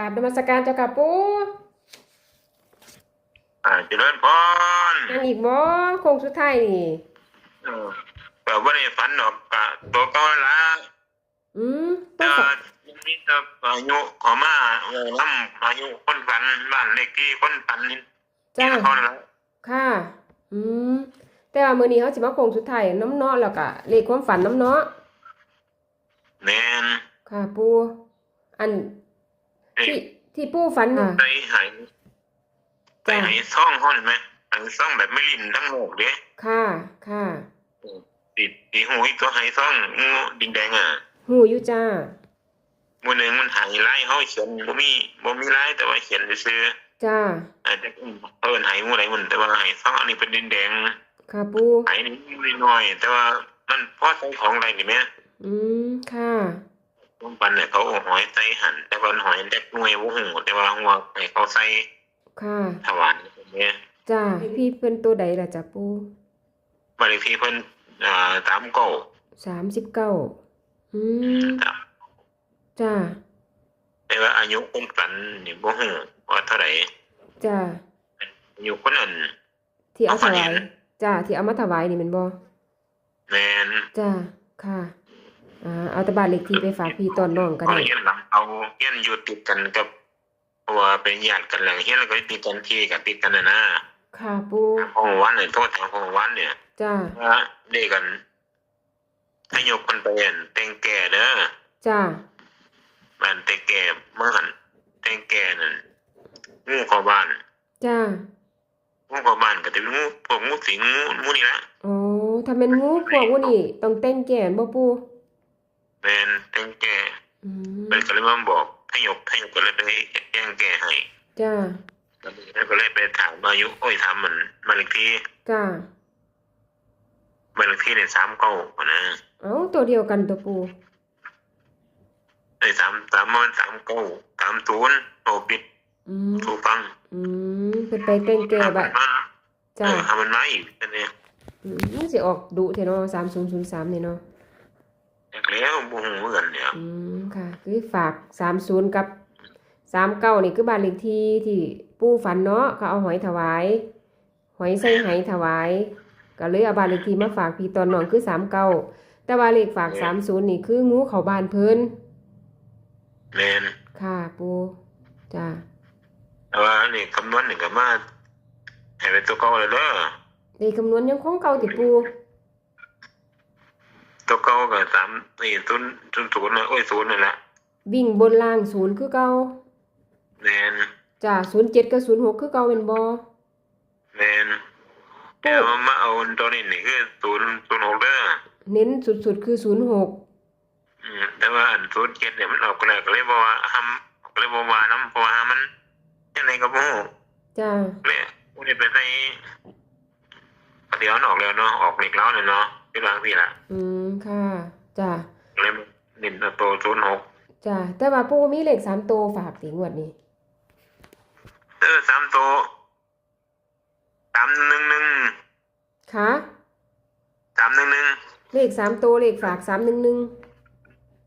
กราบนมัสการเจ้าค่ะปูอ่าเจริญพรยังอีกบ่โค้งสุดท้ายนี่เออแต่ว่าได้ฝันหรอกกะตัวเก็ละอืมแต่ปูว่ามีแต่อายุขอมาเออน้ำอายุคนฝันบ้านเลขที่คนฝันนี่จ้าเขาละค่ะ อืม แต่ว่ามื้อนี้เขาสิมาโค้งสุดท้ายน้ำเนาะแล้วก็เลขความฝันน้ำเนาะ แมนค่ะปูอันเอ้ย ที่ที่ปูฝันค่ะใจหายใจหายซ่องเขาเห็นไหมหายซ่องแบบไม่ลิ้นทั้งโลกเด้ค่ะค่ะติดตีหูอีกตัวหายซ่องงูดิงแดงอะหูอยู่จ้ามือหนึ่งมันหายไล่เขาเขียนบ่มีบ่มีไล่แต่ว่าเขียนซื่อจ้าๆอาจจะเพิ่นหายงูไหนมันแต่ว่าหายซ่องอันนี้เป็นดินแดงค่ะปูหายนิดหน่อยๆแต่ว่ามันพอใช้ของอะไรนี่แม่อืมค่ะ ต้มปันเนี่ยเขาเอาหอยใส่หั่นแต่ว่าหอยเด็กหน่วยบ่ฮู้แต่ว่าหัวให้เขาใส่ค่ะถวายเนี่ยจ้าพี่เพิ่นตัวใดล่ะจ้ะปูบริพีเพิ่นอ่าตามเก่าสามสิบเก้าอืมตามจ้าแต่ว่าอายุคนฝันนี่บ่ฮู้ว่าเท่าไหร่จ้าอายุคนนั้นที่เอาถเอาฝันวาเห็ยนจ้าที่เอามาถวายนี่แมันบ่แม่นจ้าค่ะ อ่าเอาแตะบานเลขที่ไปฝากพี่ตอนน้องก็เขาได้ เฮียนหลังเอาเฮียนอยู่ติดกันกับเพราะว่าเป็นญาติกันแล้วเฮียนก็ติดกันที่กับติดกันน่ะนะค่ะปูทางของวันเนี่ยโทษทางของวันเนี่ยจ้าว่าเด็กกันให้ยกคนไปเห็นแต่งแก่เด้อจ้าบ้านแต่งแก่เมื่อหันแต่งแก่นั่นงูเข้าบ้านจ้างูเข้าบ้านก็จะเป็นงูพวกงูสิงงูงูนี่ละอ๋อถ้าเป็นงูพวกงูนี่ต้องแต่งแก่นบ่ปูเป็ นแต่งแก่อืมมันก็เลยมาบอกให้ยกให้ยกก็เลยไปแย่งแก่ให้จ้าแล้วก็เลยไปถามอายุโอ้ยถามมันมานเลขที่จ้ามานเลขที่เนี่ยสามเก้านะเอ้าตัวเดียวกันตัวปูไอ้สามสามมันสามเก้าสามศูนย์โตปิดอืมถูกฟังอืมเพิ่นไปแต่งแก่บัดมาจ้าเออทำมันมาอีกนั่นเองอืมมันสิออกดุเท่เนาะ3003นี่เนาะจาก แล้วบ่ฮู้เหมือนกันเนี่ยอืมค่ะ คือฝากสามศูนย์กับสามเก้านี่คือบ้านเลขที่ที่ปู่ฝันเนาะเขาเอาหอยถวาย หอยใส่ไหถวาย ก็เลยเอาบ้านเลขที่มาฝากพี่ตอนน้องคือสามเก้าแต่ว่าเลขฝากสามศูนย์นี่คืองูเขาบ้านเพิ่นแม่นค่ะปู่จ้าแต่ว่านี่คำนวณนี่ก็มาให้เป็นตัวเก่าเลยเด้อเลขคำนวณยังคงเก่าติปู่ ตัวเก่าก็สามนี่ศูนย์ศูนย์ศูนย์น่ะโอ้ยศูนย์นั่นแหละวิ่งบนล่างศูนย์คือเก่าแม่นจ้าศูนย์เจ็ดกับศูนย์หกคือเก่าเป็นบ่แม่นแต่ว่ามาเอาตัวนี้นี่คือศูนย์ศูนย์หกเด้อเน้นสุดๆคือศูนย์หกอืมแต่ว่าอันศูนย์เจ็ดเนี่ยมันออกก็แล้วก็เลยบอกว่าทำก็เลยบอกว่าน้ำเพราะว่ามันยังไงก็บ่ฮู้จ้าเลยบ่ได้ไปใส่เดี๋ยวมันออกแล้วเนาะออกเหล็กแล้วเนี่ยเนาะ ที่บางทีล่ะ อืมค่ะจ้าก็เลยเน้นเอาตัวศูนย์หกจ้าแต่ว่าปู่มีเลขสามตัวฝากติงวดนี้เออสามตัวสามหนึ่งหนึ่งค่ะสามหนึ่งหนึ่งเลขสามตัวเลขฝากสามหนึ่งหนึ่ง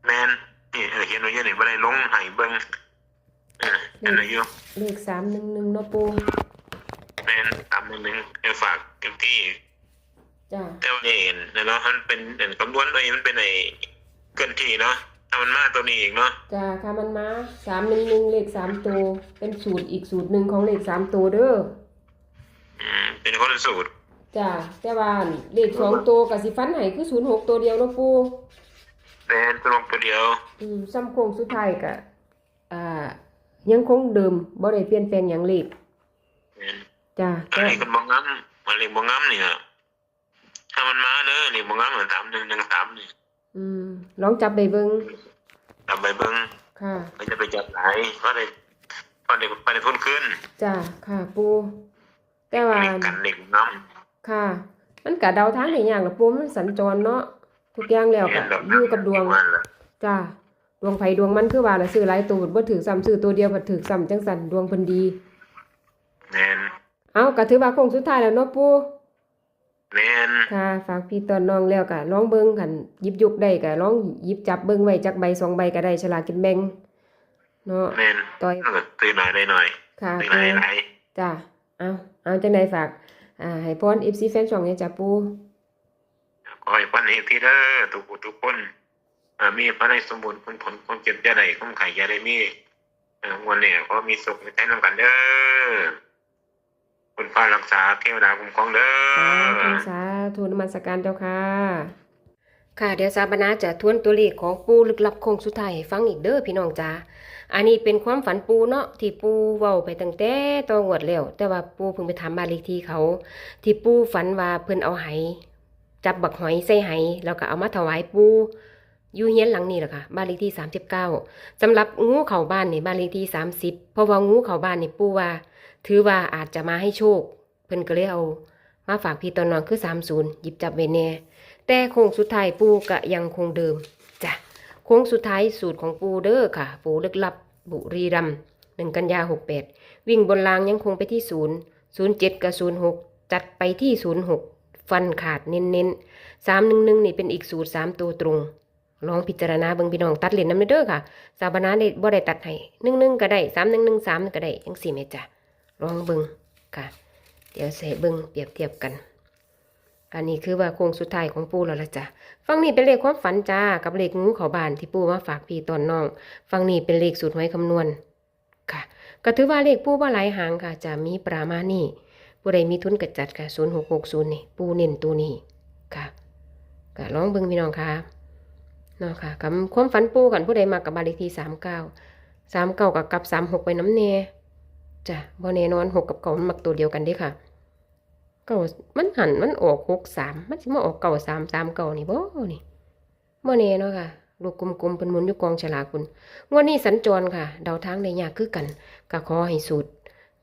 แมนนี่เออเห็นไว้เยอะนี่บ่ได้ลงให้เบิ่งเออเห็นไว้อยู่เลขสามหนึ่งหนึ่งเนาะปูแมนสามหนึ่งหนึ่งเออฝากเต็มที่ จ้าแต่ว่านี่เห็นเนาะมันเป็นเห็นคำนวณไว้มันเป็นไอ้เกินที่เนาะถ้ามันมาตัวนี้อีกเนาะจ้าค่ะมันมาสามหนึ่งหนึ่งเลขสามตัวเป็นสูตรอีกสูตรหนึ่งของเลขสามตัวเด้ออืมเป็นคนละสูตรจ้าแต่ว่าเลขสองตัวกับสิฟันไห้คือศูนย์หกตัวเดียวเนาะปูแมนตัวลงตัวเดียว อืมซ้ำโค้งสุดท้ายกะอ่า ยังคงเดิมบ่ได้เปลี่ยนแปลงอย่างเลขแมนจ้าอันนี้ก็บ่งามมันเลยบ่งามนี่น่ะถ้ามันมาเด้อนี่บ่งามเหมือนสามหนึ่งหนึ่งสามนี่อืมลองจับได้เบิ่งทำไปเบิ่งค่ะก็จะไปจับหลายก็ได้ก็ได้ไปได้ทุนขึ้นจ้าค่ะ ปูแต่ว่ากันเด็กน้ค่ะ มันกะเดาทางได้ยากล่ะปูมันสัญจรเนาะทุกอย่างแล้วก็ดอกอยู่กับดวงจ้าดวงไผดวงมันคือว่าละซื้อหลายตัวบ่ถือซ้ำซื้อตัวเดียวบ่ถือซ้ำจังซั่นดวงเพิ่นดีแมนเอาก็ถือว่าคงสุดท้ายแล้วเนาะปู ค่ะฝากพี่ตอนน้องแล้วก็ลองเบิ่งกันหยิบยุกได้ก็ลองหยิบจับเบิ่งไว้จักใบสองใบก็ได้ฉลากกินแบ่งเนาะแม่นต่อยมันก็ตื่นหน่อยได้หน่อยค่ะตื่นหปูลายหลายจ้ะเอาเอาจังไดฝาก อ่า ให้พร FC แฟนช่องเนี่ยจ้ะปูขอให้พันเอกที่เด้อทุกผู้ทุกคนอ่ามีพระในสมบูรณ์ผลผลความเจ็บอยาใดความไข่อยาใดมีอ่าวันนี้ขอมีสุขในใจนำกันเด้อ คุณพรักษาเทวดาคุ้มครองเด้สาธุอสาธุนมัสการเจ้าค่ะ ค่ะเดี๋ยวสาบนาจะทวนตัวเลขของปูลึกลับโคงสุดท้ายให้ฟังอีกเด้อพี่น้องจ้าอันนี้เป็นความฝันปูเนาะที่ปูเว้าไปตั้งแต่ตองวดแล้วแต่ว่าปูเพิ่งไปถามบ้านเลขที่เขา ที่ปูฝันว่าเพิ่นเอาไหจับบักหอยใส่ไหแล้วก็เอามาถวายปูอยู่เฮียนหลังนี้แหละค่ะบ้านเลขที่39สำหรับงูเข้าบ้านนี่บ้านเลขที่30เพราะว่างูเข้าบ้านนี่ปูว่า ถือว่าอาจจะมาให้โชค เพิ่นก็เลยเอา มาฝากพี่ตอนนอนคือ30หยิบจับไว้แน่แต่โค้งสุดท้ายปูก็ยังคงเดิมจ้ะโค้งสุดท้ายสูตรของปูเด้อค่ะ ปูลึกลับบุรีรัมหนึ่งกันยาหกแปดวิ่งบนรางยังคงไปที่ศูนย์ศูนย์เจ็ดกับศูนย์หกจัดไปที่ศูนย์หกฟันขาดเน้นๆสามหนึ่งหนึ่งนี่เป็นอีกสูตรสามตัวตรงลองพิจารณาเบิ่งพี่น้องตัดเหรียญน้ำเด้อค่ะ สาบานาได้บ่ได้ตัดให้หนึ่งหนึ่งก็ได้สามหนึ่งหนึ่งสามก็ได้ยังสี่เมตรจ้ะ ลองเบิ่งค่ะ เดี๋ยวใส่เบิ่งเปรียบเทียบกัน อันนี้คือว่าโครงสุดท้ายของปูแล้วละจ้ะฟังนี่เป็นเลขความฝันจ้ากับเลขงูเขาบานที่ปูมาฝากพี่ตอนน้องฟังนี่เป็นเลขสูตรหวยคำนวณค่ะ ก็ถือว่าเลขปูว่าหลายหางค่ะจะมีประมาณนี้ผู้ใดมีทุนกระจัดค่ะศูนย์หกหกศูนย์นี่ปูเน้นตัวนี้ค่ะก็ลองเบิ่งพี่น้องค่ะเนาะค่ะกับความฝันปูกันผู้ใดมากับบาลขที่สามเก้าสามเก้ากับกับสามหกไปน้ำเน จ้ะบ่แน่นอนหกกับเก้ามันมักตัวเดียวกันเด้ค่ะเก่ามันหันมันออกหกสามมันสิมาออกเก่าสามสามเก่านี่บ่นี่บ่แน่เนาะค่ะลูกกลมๆเป็นมุนอยู่กองฉลาคุณงวดนี้สัญจรค่ะ เดาทางได้ยากคือกันก็ขอให้สูตร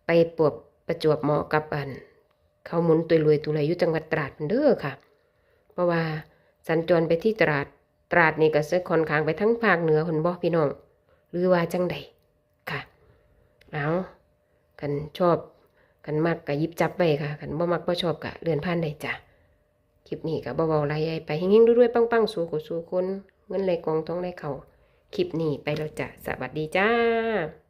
ไปปวบประจวบเหมาะกับอัน เขาหมุนตัวรวยตัวไรยู่จังหวัดตราดเด้อค่ะ เพราะว่าสัญจรไปที่ตราดตราดนี่ก็จะค่อนข้างไปทั้งภาคเหนือคนบ่พี่น้องหรือว่าจังใดค่ะเอา กันชอบกันมักกะยิบจับไปค่ะกันบ่มักบ่ชอบกะเลื่อนผ่านได้จ้ะคลิปนี้กับ่เบาๆลายใหญ่ไปเฮงๆด้วยๆปังๆสู้กูสู่คนเงินไหลกองท้องไหลเข่าคลิปนี้ไปแล้วจ้ะสวัสดีจ้า